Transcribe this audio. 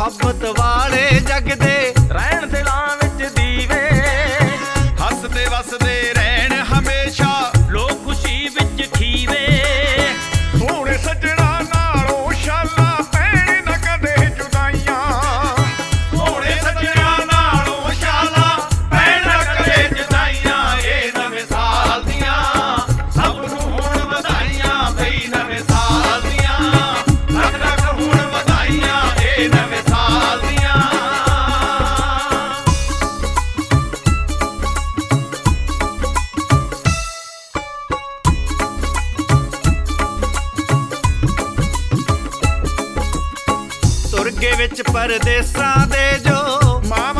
ਮੁਹੱਬਤ ਵਾਲੇ ਜਗ ਦੇ ਰਹਿਣ ਦਿਲਾਂ ਵਿੱਚ ਦੀ ਲੱਗੇ ਵਿੱਚ ਪਰਦੇਸਾਂ ਦੇ ਜੋ ਮਾਵਾ